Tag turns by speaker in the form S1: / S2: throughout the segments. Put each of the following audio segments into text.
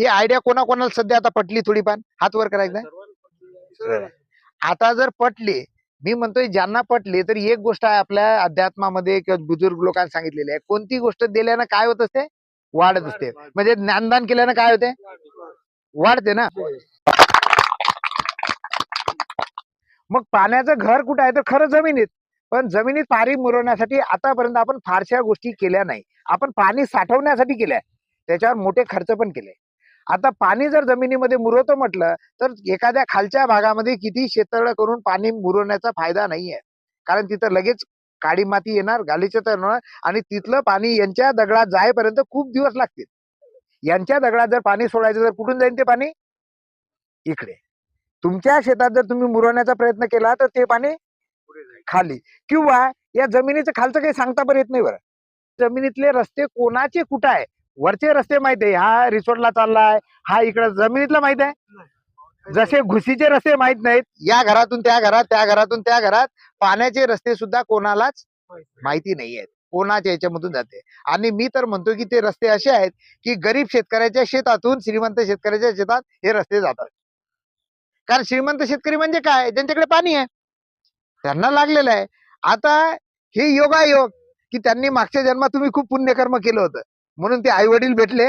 S1: ही idea कोणाकोणाला सध्या आता पटली थोडीफार? हात वर करायचा आता जर पटली मी म्हणतोय ज्यांना पटली तर एक गोष्ट आहे आपल्या अध्यात्मामध्ये किंवा बुजुर्ग लोकांनी सांगितलेली आहे. कोणती गोष्ट दिल्यानं काय होत असते? वाढत असते. म्हणजे ज्ञानदान केल्यानं काय होते? वाढते ना? मग पाण्याचं घर कुठं आहे? तर खरं जमिनीत. पण जमिनीत पाणी मुरवण्यासाठी आतापर्यंत आपण फारशा गोष्टी केल्या नाही. आपण पाणी साठवण्यासाठी केल्या. त्याच्यावर मोठे खर्च पण केले. आता पाणी जर जमिनीमध्ये मुरवतो म्हटलं तर एखाद्या खालच्या भागामध्ये किती शेततळ करून पाणी मुरवण्याचा फायदा नाहीये. कारण तिथं लगेच काळी माती येणार गालीचं तर येणार आणि तिथलं पाणी यांच्या दगडात जायपर्यंत खूप दिवस लागतील. यांच्या दगडात जर पाणी सोडायचं तर कुठून जाईल ते पाणी? इकडे. तुमच्या शेतात जर तुम्ही मुरवण्याचा प्रयत्न केला तर ते पाणी खाली. किंवा या जमिनीचं खालचं काही सांगता पण येत नाही बरं. जमिनीतले रस्ते कोणाचे कुठं आहे? वरचे रस्ते माहीत आहे. हा रिसोर्टला चाललाय. हा इकडे जमिनीतला माहीत आहे. जसे घुसीचे रस्ते माहीत नाहीत. या घरातून त्या घरात त्या घरातून त्या घरात पाण्याचे रस्ते सुद्धा कोणालाच माहिती नाही आहेत. कोणाच्या याच्यामधून जाते? आणि मी तर म्हणतो की ते रस्ते असे आहेत की गरीब शेतकऱ्याच्या शेतातून श्रीमंत शेतकऱ्याच्या शेतात हे रस्ते जातात. कारण श्रीमंत शेतकरी म्हणजे काय? ज्यांच्याकडे पाणी आहे. त्यांना लागलेलं आहे. आता हे योगायोग की त्यांनी मागच्या जन्मात तुम्ही खूप पुण्यकर्म केलं होतं. म्हणून ते आई वडील भेटले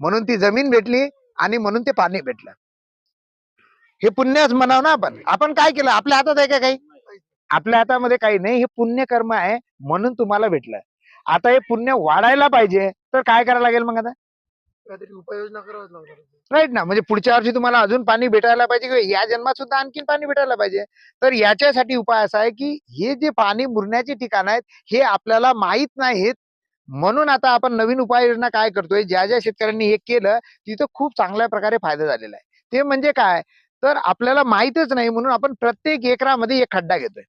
S1: म्हणून ती जमीन भेटली आणि म्हणून ते पाणी भेटलं. हे पुण्यच म्हणाव ना आपण. आपण काय केलं? आपल्या हातात आहे का काही? आपल्या हातामध्ये काही नाही. हे पुण्यकर्म आहे म्हणून तुम्हाला भेटलं. आता हे पुण्य वाढायला पाहिजे तर काय करायला लागेल मग आता?
S2: काहीतरी उपाययोजना लागणार
S1: राईट ना? म्हणजे पुढच्या वर्षी तुम्हाला अजून पाणी भेटायला पाहिजे किंवा या जन्मात सुद्धा आणखीन पाणी भेटायला पाहिजे. तर याच्यासाठी उपाय असा आहे की हे जे पाणी मुरण्याचे ठिकाण आहेत हे आपल्याला माहीत नाहीत म्हणून आता आपण नवीन उपाययोजना काय करतोय? ज्या ज्या शेतकऱ्यांनी हे केलं तिथं खूप चांगल्या प्रकारे फायदा झालेला आहे. ते म्हणजे काय? तर आपल्याला माहितच नाही म्हणून आपण प्रत्येक एकरामध्ये एक खड्डा घेतोय.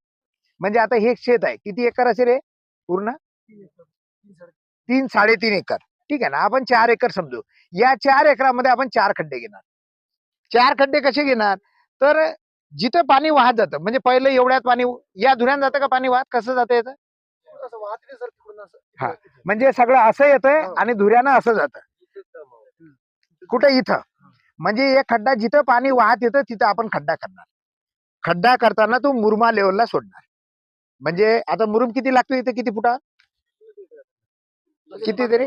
S1: म्हणजे आता हे शेत आहे. किती एकर असेल रे पूर्ण?
S2: तीन साडे-
S1: तीन साडेतीन एकर. ठीक आहे ना? आपण चार एकर समजू. या चार एकरामध्ये आपण चार खड्डे घेणार. चार खड्डे कसे घेणार? तर जिथं पाणी वाहत जातं म्हणजे पहिलं एवढ्यात पाणी या धुऱ्यात जातं का पाणी वाहत? कसं जातं याचं? हा. म्हणजे सगळं असं येतंय
S2: हो.
S1: आणि धुऱ्यानं असं जातं. कुठे इथं? म्हणजे एक खड्डा जिथं पाणी वाहत येतं तिथं आपण खड्डा करणार. खड्डा करताना तो मुरमा लेवलला सोडणार. म्हणजे आता मुरुम किती लागतो इथे? किती फुटा? किती तरी?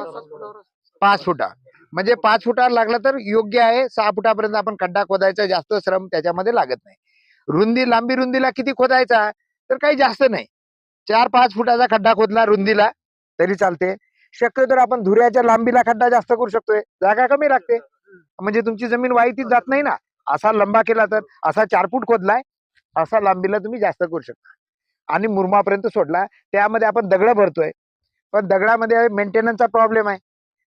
S2: पाच-
S1: फुटा. म्हणजे पाच फुटावर लागला तर योग्य आहे. सहा फुटापर्यंत आपण खड्डा खोदायचा जास्त श्रम त्याच्यामध्ये लागत नाही. रुंदी लांबी रुंदीला किती खोदायचा? तर काही जास्त नाही. चार पाच फुटाचा खड्डा खोदला रुंदीला तरी चालते. शक्यतो आपण धुऱ्याच्या लांबीला खड्डा जास्त करू शकतोय. जागा कमी लागते. म्हणजे तुमची जमीन वाईतीच जात नाही ना? असा लंबा केला तर असा चार फूट खोदलाय असा लांबीला तुम्ही जास्त करू शकता. आणि मुरमापर्यंत सोडला त्यामध्ये आपण दगड भरतोय. पण दगडामध्ये मेंटेनन्सचा प्रॉब्लेम आहे.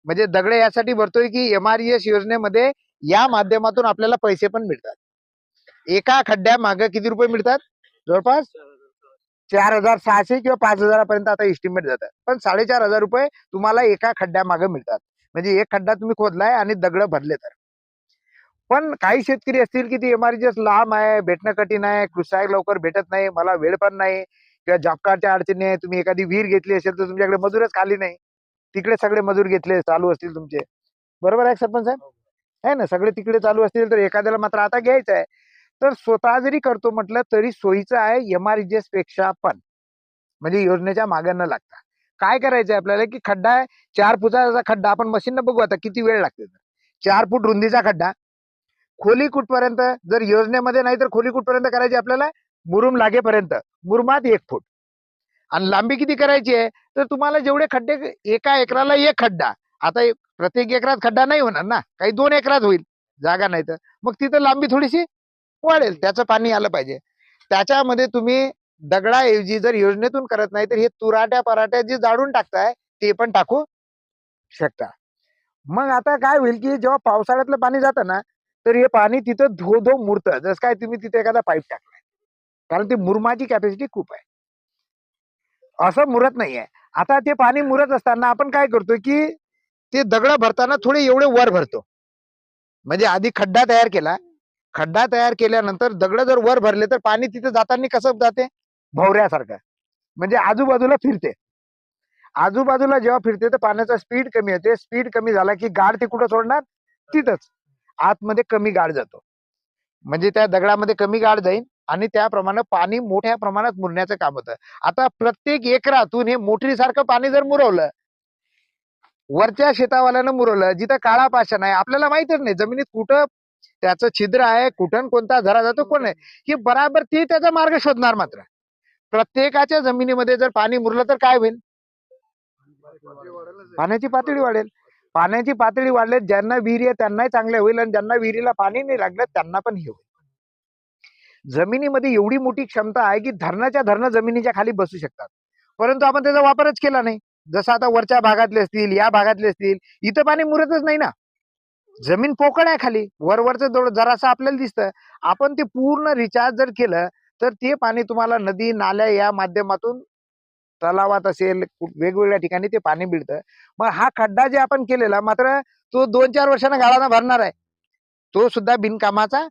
S1: म्हणजे दगड यासाठी भरतोय की एम आर एस योजनेमध्ये या माध्यमातून आपल्याला पैसे पण मिळतात. एका खड्ड्या मागे किती रुपये मिळतात? जवळपास चार हजार सहाशे किंवा पाच हजारापर्यंत आता एस्टिमेट जातात पण साडेचार हजार रुपये तुम्हाला एका खड्ड्या मागे मिळतात. म्हणजे एक खड्डा तुम्ही खोदलाय आणि दगड भरले तर. पण काही शेतकरी असतील की ती एम आर लांब आहे भेटणं कठीण आहे कृषी लवकर भेटत नाही मला वेळ पण नाही किंवा जॉब कार्डच्या अडचणी आहे तुम्ही एखादी विहीर घेतली असेल तर तुमच्याकडे मजूरच खाली नाही. तिकडे सगळे मजूर घेतले चालू असतील तुमचे. बरोबर आहे सरपंच साहेब? आहे ना? सगळे तिकडे चालू असतील तर एखाद्याला मात्र आता घ्यायचं आहे. तर स्वतः जरी करतो म्हटलं तरी सोयीचं आहे एम आरपेक्षा पण. म्हणजे योजनेच्या मागे न लागता. काय करायचं आपल्याला की खड्डा आहे चार फुटाचा खड्डा. आपण मशीननं बघू आता किती वेळ लागते चार फूट रुंदीचा खड्डा. खोली कुठपर्यंत? जर योजनेमध्ये नाही तर खोली कुठपर्यंत करायची आपल्याला? मुरुम लागेपर्यंत. मुरुमात एक फूट. आणि लांबी किती करायची आहे? तर तुम्हाला जेवढे खड्डे एका एकराला एक खड्डा. आता प्रत्येक एकरात खड्डा नाही होणार ना. काही दोन एकरात होईल. जागा नाही तर. मग तिथं लांबी थोडीशी वाढेल त्याचं पाणी आलं पाहिजे. त्याच्यामध्ये तुम्ही दगडाऐवजी जर योजनेतून करत नाही तर हे तुराट्या पराट्या जे जाळून टाकताय ते पण टाकू शकता. मग आता काय होईल की जेव्हा पावसाळ्यातलं पाणी जातं ना तर हे पाणी तिथं धो धो मुरतं. जसं काय तुम्ही तिथे एखादा पाईप टाकलाय. कारण ती मुरमाची कॅपॅसिटी खूप आहे. असं मुरत नाहीये. आता ते पाणी मुरत असताना आपण काय करतो की ते दगड भरताना थोडे एवढे वर भरतो. म्हणजे आधी खड्डा तयार केला खड्डा तयार केल्यानंतर दगड जर वर भरले तर पाणी तिथे जाताना कसं जाते? भवऱ्यासारखं. म्हणजे आजूबाजूला फिरते. आजूबाजूला जेव्हा फिरते तर पाण्याचा स्पीड कमी येते स्पीड कमी झाला की गाड ते कुठं सोडणार? तिथंच. आतमध्ये कमी गाड जातो. म्हणजे त्या दगडामध्ये कमी गाळ जाईल आणि त्याप्रमाणे पाणी मोठ्या प्रमाणात मुरण्याचं काम होतं. आता प्रत्येक एकरातून हे मोटरीसारखं पाणी जर मुरवलं वरच्या शेतावाल्यानं मुरवलं जिथं काळा पाषाण आहे आपल्याला माहितच नाही जमिनीत कुठं त्याचं छिद्र आहे कुठं कोणता झरा जातो कोण आहे हे बराबर ते त्याचा मार्ग शोधणार मात्र. प्रत्येकाच्या जमिनीमध्ये जर पाणी मुरलं तर काय होईल? पाण्याची पातळी वाढेल. पाण्याची पातळी वाढले ज्यांना विहिरी आहे त्यांनाही चांगले होईल आणि ज्यांना विहिरीला पाणी नाही लागलं त्यांना पण हे होईल. जमिनीमध्ये एवढी मोठी क्षमता आहे की धरणाच्या धरणं जमिनीच्या खाली बसू शकतात. परंतु आपण त्याचा वापरच केला नाही. जसं आता वरच्या भागातले असतील या भागातले असतील इथं पाणी मुरतच नाही ना. जमीन पोकळ आहे खाली. वरवरचं दोड जरासं आपल्याला दिसतं आपण ते पूर्ण रिचार्ज जर केलं तर ते पाणी तुम्हाला नदी नाल्या या माध्यमातून तलावात असेल वेगवेगळ्या ठिकाणी ते पाणी मिळतं. मग हा खड्डा जे आपण केलेला मात्र तो दोन चार वर्षांना गाळानं भरणार आहे. तो सुद्धा बिनकामाचा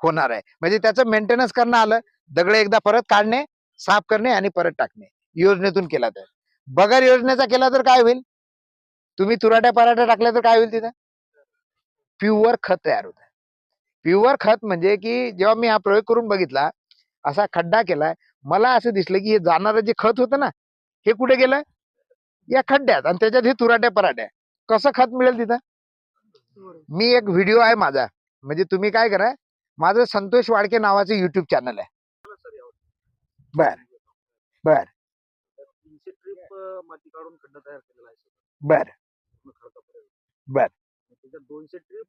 S1: होणार आहे. म्हणजे त्याचं मेंटेनन्स करणं आलं दगड एकदा परत काढणे साफ करणे आणि परत टाकणे. योजनेतून केला तर. बगर योजनेचा केला तर काय होईल? तुम्ही तुराट्या पराठ्या टाकल्या तर काय होईल तिथं? प्युअर खत तयार होतं. प्युअर खत म्हणजे की जेव्हा मी हा प्रयोग करून बघितला असा खड्डा केलाय मला असं दिसलं की हे जाणारं जे खत होतं ना हे कुठे गेलं? या खड्ड्यात आणि त्याच्यात हे तुराट्या पराठ्या. कसं खत मिळेल तिथं? मी एक व्हिडिओ आहे माझा. म्हणजे तुम्ही काय करा माझं संतोष वाडके नावाचं युट्यूब चॅनल आहे. बर. बर. बर. बर.
S2: त्याच्यात दोनशे ट्रिप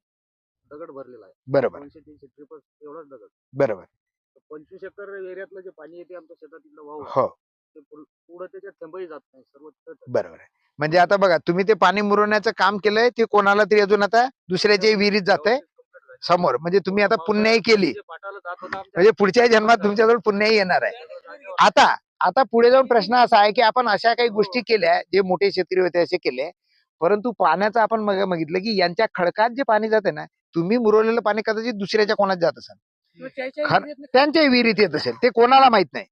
S2: दगड भरलेला आहे.
S1: बरोबर.
S2: दोनशे तीनशे ट्रिप एवढाच दगड.
S1: बरोबर.
S2: तर पंचवीस एकर एरियातलं जे पाणी येते आमच्या शेतात इथलं वाहून
S1: हो.
S2: ते पुढं त्याच्यात थेंबही जात नाही सर्व
S1: बरोबर आहे. म्हणजे आता बघा तुम्ही ते पाणी मुरवण्याचं काम केलंय ते कोणाला तरी अजून आता दुसऱ्याच्या विहिरीत जात आहे समोर. म्हणजे तुम्ही आता पुण्याही केली.
S2: जे पाटाला जात होता आमच्या-
S1: म्हणजे पुढच्या जन्मात तुमच्याजवळ पुण्याही येणार आहे. आता आता पुढे जाऊन प्रश्न असा आहे की आपण अशा काही गोष्टी केल्या जे मोठे शेतकरी होते असे केले परंतु पाण्याचं आपण मग बघितलं की यांच्या खडकात जे पाणी जाते ना तुम्ही मुरवलेलं पाणी कदाचित दुसऱ्याच्या कोणात जात असेल. त्यांच्याही विहिरीत येत असेल. ते कोणाला माहीत नाही.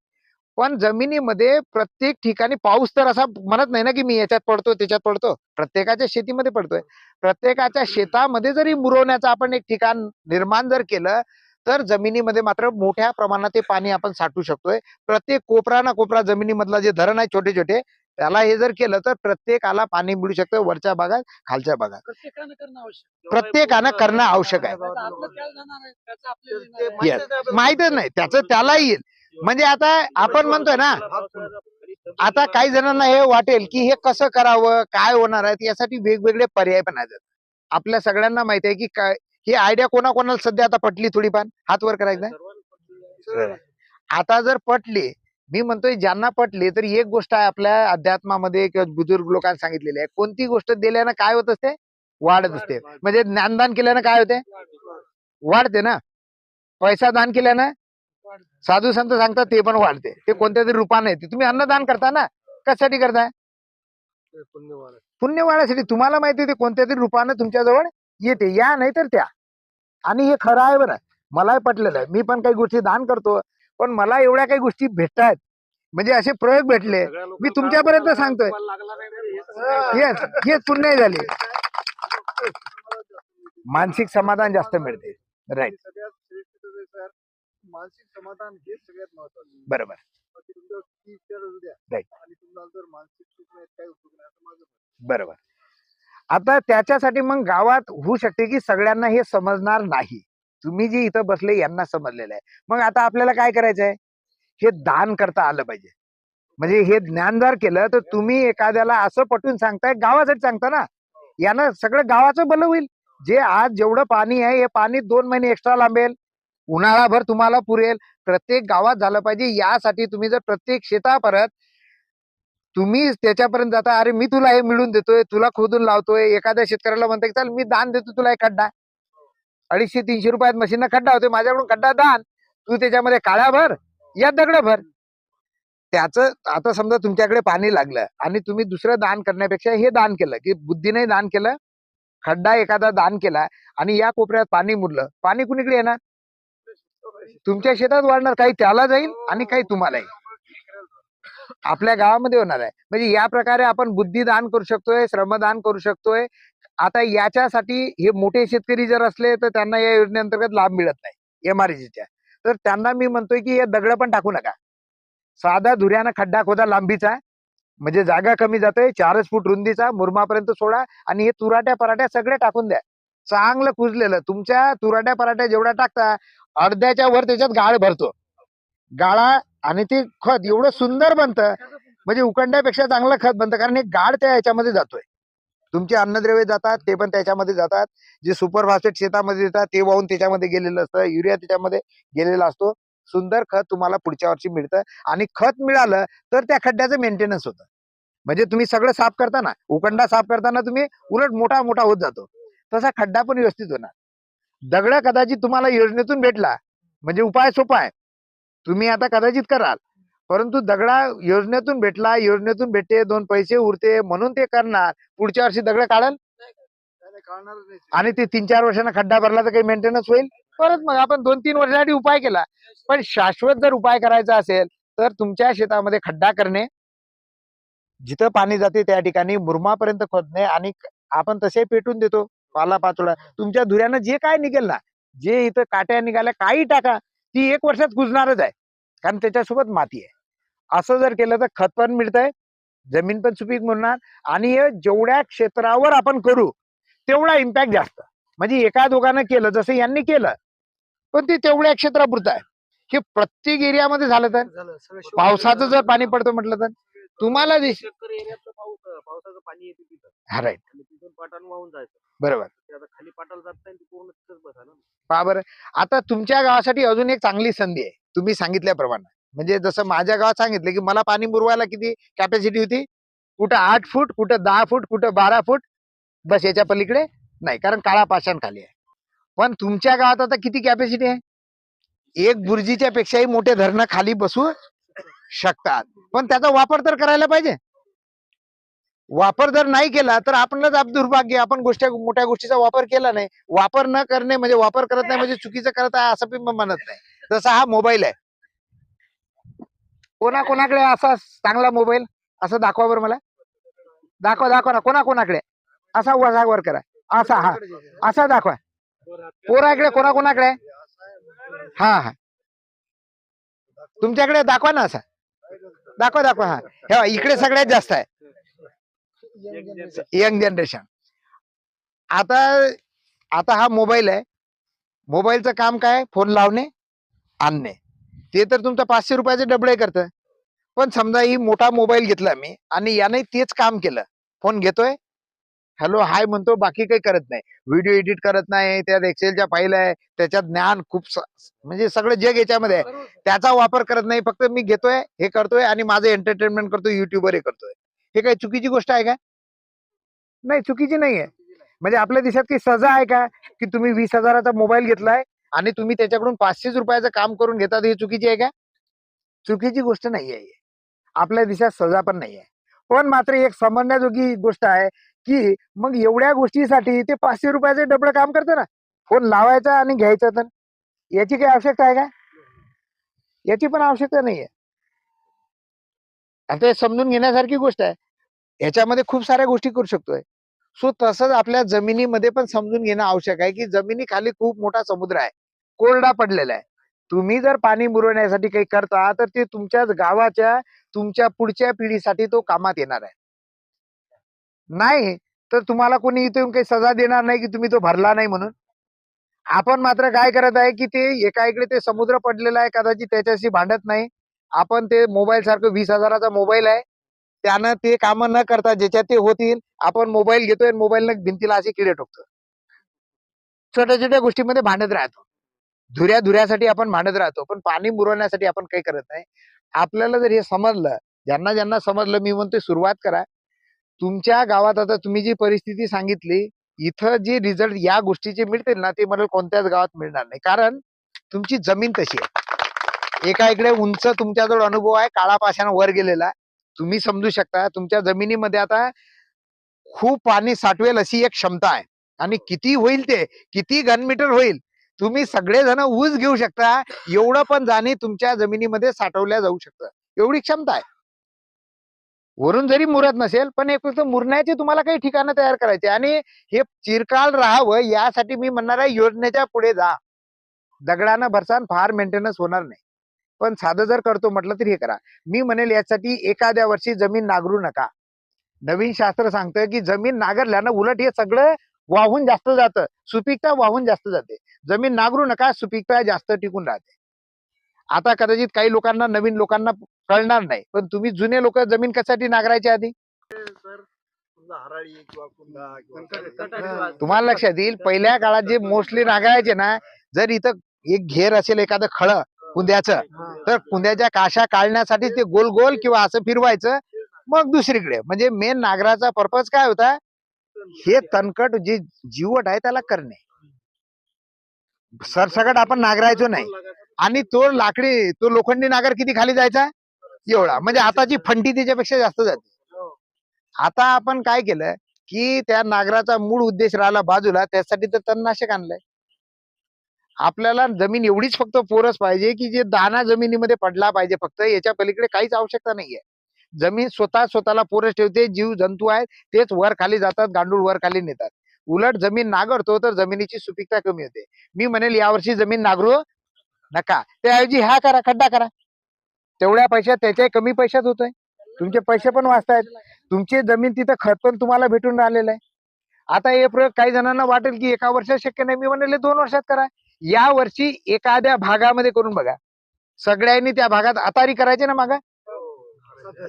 S1: पण जमिनीमध्ये प्रत्येक ठिकाणी पाऊस तर असा म्हणत नाही ना की मी याच्यात पडतो त्याच्यात पडतो प्रत्येकाच्या शेतीमध्ये पडतोय. प्रत्येकाच्या शेतामध्ये जरी मुरवण्याचं आपण एक ठिकाण निर्माण जर केलं तर जमिनीमध्ये मात्र मोठ्या प्रमाणात ते पाणी आपण साठवू शकतोय. प्रत्येक कोपरा ना कोपरा जमिनीमधला जे धरण आहे छोटे छोटे त्याला हे जर केलं तर प्रत्येकाला पाणी मिळू शकतं वरच्या भागात खालच्या भागात.
S2: प्रत्येकानं करणं आवश्यक.
S1: प्रत्येकानं करणं आवश्यक आहे.
S2: आपलं काय जाणार आहे. त्याचं आपल्याला
S1: ते
S2: येणार आहे.
S1: Yes. माहितच नाही. त्याचं त्यालाही येईल. म्हणजे आता आपण म्हणतोय ना आता काही जणांना हे वाटेल की हे कसं करावं काय होणार आहे यासाठी वेगवेगळे पर्याय पण आहेत. आपल्या सगळ्यांना माहिती आहे की काय ही आयडिया कोणाकोणाला सध्या आता पटली थोडीफार? हात वर करायचा? आता जर पटली मी म्हणतोय ज्यांना पटली तर एक गोष्ट आहे आपल्या अध्यात्मामध्ये किंवा बुजुर्ग लोकांनी सांगितलेली आहे. कोणती गोष्ट दिल्यानं काय होत असते? वाढत असते म्हणजे ज्ञानदान केल्यानं काय होते? वाढते ना. पैसा दान केल्यानं साधू संत सांगतात ते पण वाढते. ते कोणत्या तरी रूपाने येते तुम्ही अन्नदान करता ना. कशासाठी करताय. पुण्य वाढायसाठी तुम्हाला माहिती आहे ते कोणत्या तरी रूपानं तुमच्याजवळ येते. या नाही तर त्या. आणि हे खरं आहे बरं. मलाही पटलेलं आहे. मी पण काही गोष्टी दान करतो. पण मला एवढ्या काही गोष्टी भेटतायत. म्हणजे असे प्रयोग भेटले. मी तुमच्यापर्यंत सांगतोय.
S2: हे?
S1: येस हे. पुण्य झाले. मानसिक समाधान जास्त मिळते. राईट
S2: हे मानसिक समाधान हेच सगळ्यात महत्वाचं
S1: बरोबर. बरोबर. आता त्याच्यासाठी मग गावात होऊ शकते की सगळ्यांना हे समजणार नाही? तुम्ही जे इथं बसले यांना समजलेलं आहे. मग आता आपल्याला काय करायचं आहे हे दान करता आलं पाहिजे. म्हणजे हे ज्ञान जर केलं तर तुम्ही एखाद्याला असं पटवून सांगताय गावासाठी सांगता ना. यानं सगळं गावाचं भलं होईल. जे आज जेवढं पाणी आहे हे पाणी दोन महिने एक्स्ट्रा लांबेल. उन्हाळाभर तुम्हाला पुरेल. प्रत्येक गावात झालं पाहिजे. यासाठी तुम्ही जर प्रत्येक शेतापर्यंत तुम्ही त्याच्यापर्यंत जाता अरे मी तुला हे मिळून देतोय तुला खोदून लावतोय. एखाद्या शेतकऱ्याला म्हणता की चल मी दान देतो तुला एक खड्डा. अडीचशे तीनशे रुपयात मशीन खड्डा होते माझ्याकडून खड्डा दान. तू त्याच्यामध्ये काळ्या भर या दगड भर. त्याचं आता समजा तुमच्याकडे पाणी लागलं आणि तुम्ही दुसरं दान करण्यापेक्षा हे दान केलं की बुद्धीने दान केलं खड्डा एखादा दान केला आणि या कोपऱ्यात पाणी मुरलं. पाणी कुणीकडे येणार? तुमच्या शेतात वाढणार. काही त्याला जाईल आणि काही तुम्हाला येईल आपल्या गावामध्ये होणार आहे. म्हणजे या प्रकारे आपण बुद्धिदान करू शकतोय श्रमदान करू शकतोय. आता याच्यासाठी हे मोठे शेतकरी जर असले तर त्यांना या योजनेअंतर्गत लाभ मिळत नाही एमआरजीच्या तर त्यांना मी म्हणतोय की हे दगड पण टाकू नका. साधा धुऱ्यानं खड्डा खोदा लांबीचा म्हणजे जागा कमी जाते चारच फूट रुंदीचा मुरमापर्यंत सोडा आणि हे तुराट्या पराठ्या सगळे टाकून द्या. चांगलं कुजलेलं तुमच्या तुराट्या पराठ्या जेवढ्या टाकता अर्ध्याच्या वर त्याच्यात गाळ भरतो. गाळा आणि ते खत एवढं सुंदर बनतं म्हणजे उकंड्यापेक्षा चांगलं खत बनतं कारण हे गाड त्या याच्यामध्ये जातोय. तुमचे अन्नद्रव्य जातात ते पण त्याच्यामध्ये जातात. जे सुपर फॉस्फेट शेतामध्ये येतात ते वाहून त्याच्यामध्ये गेलेलं असतं युरिया त्याच्यामध्ये गेलेला असतो. सुंदर खत तुम्हाला पुढच्या वर्षी मिळतं आणि खत मिळालं तर त्या खड्ड्याचं मेंटेनन्स होतं. म्हणजे तुम्ही सगळं साफ करताना उकंडा साफ करताना तुम्ही उलट मोठा मोठा होत जातो. तसा खड्डा पण व्यवस्थित होणार. दगड कदाचित तुम्हाला योजनेतून भेटला म्हणजे उपाय सोपा आहे तुम्ही आता कदाचित कराल. परंतु दगडा योजनेतून भेटला योजनेतून भेटते दोन पैसे उरते म्हणून ते करणार. पुढच्या वर्षी दगड काढल? आणि ते तीन चार वर्षांना खड्डा भरला तर काही मेंटेनन्स होईल? परत मग आपण दोन तीन वर्षासाठी उपाय केला. पण शाश्वत जर उपाय करायचा असेल तर तुमच्या शेतामध्ये खड्डा करणे जिथं पाणी जाते त्या ठिकाणी मुरमापर्यंत खोदणे आणि आपण तसे पेटून देतो. पाला पाचोळा तुमच्या धुऱ्यानं जे काय निघेल ना जे इथं काट्या निघाल्या काही टाका. ती एक वर्षात कुजणारच आहे. कारण त्याच्यासोबत माती आहे. असं जर केलं तर खत पण मिळतंय जमीन पण सुपीक म्हणणार आणि हे जेवढ्या क्षेत्रावर आपण करू तेवढा इम्पॅक्ट जास्त. म्हणजे एका दोघांना केलं जसं यांनी केलं पण ते तेवढ्या क्षेत्रापुरतं आहे. हे प्रत्येक एरियामध्ये झालं तर? पावसाचं जर पाणी पडतं म्हटलं तर? तुम्हाला राईट बरोबर.
S3: खाली जात नाही पूर्ण तिथंच
S1: पहा बरं. आता तुमच्या गावासाठी अजून एक चांगली संधी आहे. तुम्ही सांगितल्याप्रमाणे. म्हणजे जसं माझ्या गावात सांगितलं की मला पाणी पुरवायला किती कॅपॅसिटी होती? कुठं आठ फूट कुठं दहा फूट कुठं बारा फूट? बस याच्या पलीकडे नाही. कारण काळा पाषाण खाली आहे. पण तुमच्या गावात आता किती कॅपॅसिटी आहे? एक बुर्जीच्या पेक्षाही मोठे धरणं खाली बसू शकतात. पण त्याचा वापर तर करायला पाहिजे. वापर जर नाही केला तर आपणच आप दुर्भाग्य आपण गोष्टी मोठ्या गोष्टीचा वापर केला नाही. वापर न करणे म्हणजे वापर करत नाही म्हणजे चुकीचं करत आहे असं मी म्हणत नाही. जसा हा मोबाईल आहे. कोणा कोणाकडे असा चांगला मोबाईल? असं दाखवा बरं मला. दाखवा दाखवा ना. कोणा कोणाकडे? असा वजा वर करा. असा हा. असा दाखवा. पोराकडे कोणा कोणाकडे? हा हा. तुमच्याकडे दाखवा ना असा. दाखवा दाखवा हा. इकडे सगळ्यात जास्त आहे. यंग जनरेशन आता आता हा मोबाईल आहे. मोबाईलचं काम काय? फोन लावणे आणणे. ते तर तुमचं पाचशे रुपयाचे डबडे करतं. पण समजा ही मोठा मोबाईल घेतला मी आणि याने तेच काम केलं. फोन घेतोय. हॅलो हाय म्हणतो बाकी काही करत नाही. व्हिडिओ एडिट करत नाही. त्यात एक्सेलच्या फाईल आहे. त्याच्यात ज्ञान खूप म्हणजे सगळं जग याच्यामध्ये आहे. त्याचा वापर करत नाही. फक्त मी घेतोय हे करतोय आणि माझं एंटरटेनमेंट करतोय युट्यूबवर हे करतोय. हे काही चुकीची गोष्ट आहे का? नाही चुकीची नाही आहे म्हणजे आपल्या देशात काही सजा आहे का? की तुम्ही वीस हजाराचा मोबाईल घेतलाय आणि तुम्ही त्याच्याकडून पाचशेच रुपयाचं काम करून घेतात हे चुकीची आहे का? चुकीची गोष्ट नाही आहे आपल्या देशात सजा पण नाही आहे पण मात्र एक समजण्याजोगी गोष्ट आहे की मग एवढ्या गोष्टीसाठी ते पाचशे रुपयाचं डबडं काम करतं ना. फोन लावायचा आणि घ्यायचा तर. याची काही आवश्यकता आहे का? याची पण आवश्यकता नाहीये. आता हे समजून घेण्यासारखी गोष्ट आहे. याच्यामध्ये खूप साऱ्या गोष्टी करू शकतोय. सो तसंच आपल्या जमिनीमध्ये पण समजून घेणं आवश्यक आहे की जमिनी खाली खूप मोठा समुद्र आहे. कोरडा पडलेला आहे. तुम्ही जर पाणी मुरवण्यासाठी काही करता तर ते तुमच्याच गावाच्या तुमच्या पुढच्या पिढीसाठी तो कामात येणार आहे. नाही तर तुम्हाला कोणी इथे येऊन काही सजा देणार नाही की तुम्ही तो भरला नाही म्हणून. आपण मात्र काय करत आहे की ते एका इकडे ते समुद्र पडलेला आहे कदाचित त्याच्याशी भांडत नाही. आपण ते मोबाईल सारखं वीस हजाराचा मोबाईल आहे त्यानं ते काम न करता ज्याच्यात ते होतील आपण मोबाईल घेतोय मोबाईल भिंतीला असे किडे ठोकतो. छोट्या छोट्या गोष्टीमध्ये भांडत राहतो. धुऱ्या धुऱ्यासाठी आपण भांडत राहतो पण पाणी मुरवण्यासाठी आपण काही करत नाही. आपल्याला जर हे समजलं ज्यांना ज्यांना समजलं मी म्हणतोय सुरुवात करा. तुमच्या गावात आता तुम्ही जी परिस्थिती सांगितली इथं जे रिझल्ट या गोष्टीचे मिळतील ना ते मला कोणत्याच गावात मिळणार नाही. कारण तुमची जमीन तशी आहे. एका इकडे उंच तुमच्याजवळ अनुभव आहे काळा वर गेलेला. तुम्ही समजू शकता तुमच्या जमिनीमध्ये आता खूप पाणी साठवेल अशी एक क्षमता आहे. आणि किती होईल ते किती घनमीटर होईल तुम्ही सगळेजण ऊस घेऊ शकता एवढं पण जाणी तुमच्या जमिनीमध्ये साठवल्या जाऊ शकतं. एवढी क्षमता आहे. वरून जरी मुरत नसेल पण एक फक्त मुरण्याचे तुम्हाला काही ठिकाणं तयार करायचे आणि हे चिरकाल राहावं यासाठी मी म्हणणार आहे योजनेच्या पुढे जा. दगडानं भरसान फार मेंटेनन्स होणार नाही. पण साधं जर करतो म्हटलं तर हे करा. मी म्हणेल यासाठी एखाद्या वर्षी जमीन नांगरू नका. नवीन शास्त्र सांगतं की जमीन नांगरल्यानं उलट हे सगळं वाहून जास्त जातं. सुपीकता वाहून जास्त जाते. जमीन नांगरू नका सुपीकता जास्त टिकून राहते. आता कदाचित काही लोकांना नवीन लोकांना कळणार नाही. पण तुम्ही जुने लोक जमीन कशासाठी नांगरायच्या आधी? तुम्हाला लक्षात येईल पहिल्या काळात जे मोस्टली नांगरायचे ना जर इथं एक घेर असेल एखादं खळ कुंद्याचं. तर कुंद्याच्या काशा काढण्यासाठी ते गोल गोल किंवा असं फिरवायचं मग दुसरीकडे. म्हणजे मेन नागराचा पर्पज काय होता? हे तणकट जे जीवट आहे त्याला करणे. सरसकट आपण नागरायचो नाही. आणि तो लाकडी तो लोखंडी नागर किती खाली जायचा? एवढा. म्हणजे आताची फंटी त्याच्यापेक्षा जास्त जाते. आता आपण काय केलं की त्या नागराचा मूळ उद्देश राहिला बाजूला त्यासाठी तर तणनाशक आणलंय. आपल्याला जमीन एवढीच फक्त पोरस पाहिजे की जे दाना जमिनीमध्ये पडला पाहिजे. फक्त याच्या पलीकडे काहीच आवश्यकता नाहीये. जमीन स्वतः स्वतःला पोरस ठेवते जीव जंतू आहेत तेच वर खाली जातात गांडूळ वर खाली नेतात. उलट जमीन नागरतो तर जमिनीची सुपीकता कमी होते. मी म्हणेल यावर्षी जमीन नागरू नका. त्याऐवजी हा करा खड्डा करा. तेवढ्या पैशात त्याच्याही कमी पैशात होतोय. तुमचे पैसे पण वाचतायत. तुमची जमीन तिथं खत पण तुम्हाला भेटून राहिलेलं आहे. आता हे प्रयोग काही जणांना वाटेल की एका वर्षात शक्य नाही. मी म्हणले दोन वर्षात करा. या वर्षी एखाद्या भागामध्ये करून बघा. सगळ्यांनी त्या भागात अतारी करायचे ना मागा?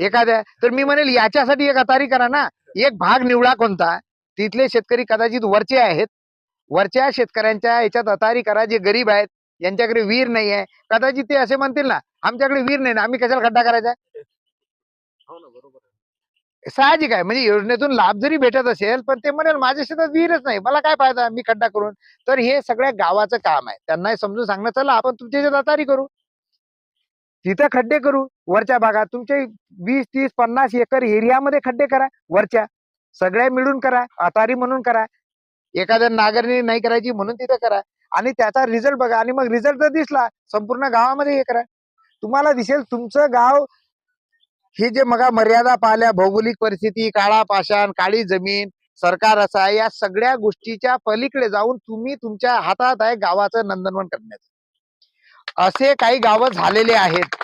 S1: एखाद्या तर मी म्हणेल याच्यासाठी एक अतारी करा ना. एक भाग निवडा कोणता? तिथले शेतकरी कदाचित वरचे आहेत. वरच्या शेतकऱ्यांच्या याच्यात अतारी करा. जे गरीब आहेत यांच्याकडे विहीर नाही आहे. कदाचित ते असे म्हणतील ना आमच्याकडे वीर नाही ना आम्ही कशाला खड्डा करायचा?
S3: हो बरोबर.
S1: साहजिक आहे. म्हणजे योजनेतून लाभ जरी भेटत असेल पण ते म्हणेल माझ्या शेतात विहीरच नाही. मला काय फायदा? मी खड्डा करून. तर हे सगळ्या गावाचं काम आहे. त्यांना समजून सांगणं चला आपण तुमच्या शेतात अतारी करू. तिथं खड्डे करू वरच्या भागात. तुमचे वीस तीस पन्नास एकर एरियामध्ये खड्डे करा वरच्या. सगळ्या मिळून करा. अतारी म्हणून करा. एखाद्या नागरणी नाही करायची म्हणून तिथं करा. आणि त्याचा रिझल्ट बघा. आणि मग रिझल्ट जर दिसला संपूर्ण गावामध्ये हे करा. तुम्हाला दिसेल तुमचं गाव हे जे मगा मर्यादा पाहिल्या भौगोलिक परिस्थिती काळा पाषाण काळी जमीन सरकार असा आहे या सगळ्या गोष्टीच्या पलीकडे जाऊन तुम्ही तुमच्या हातात आहे गावाचं नंदनवन करण्याचं. असे काही गावं झालेले आहेत.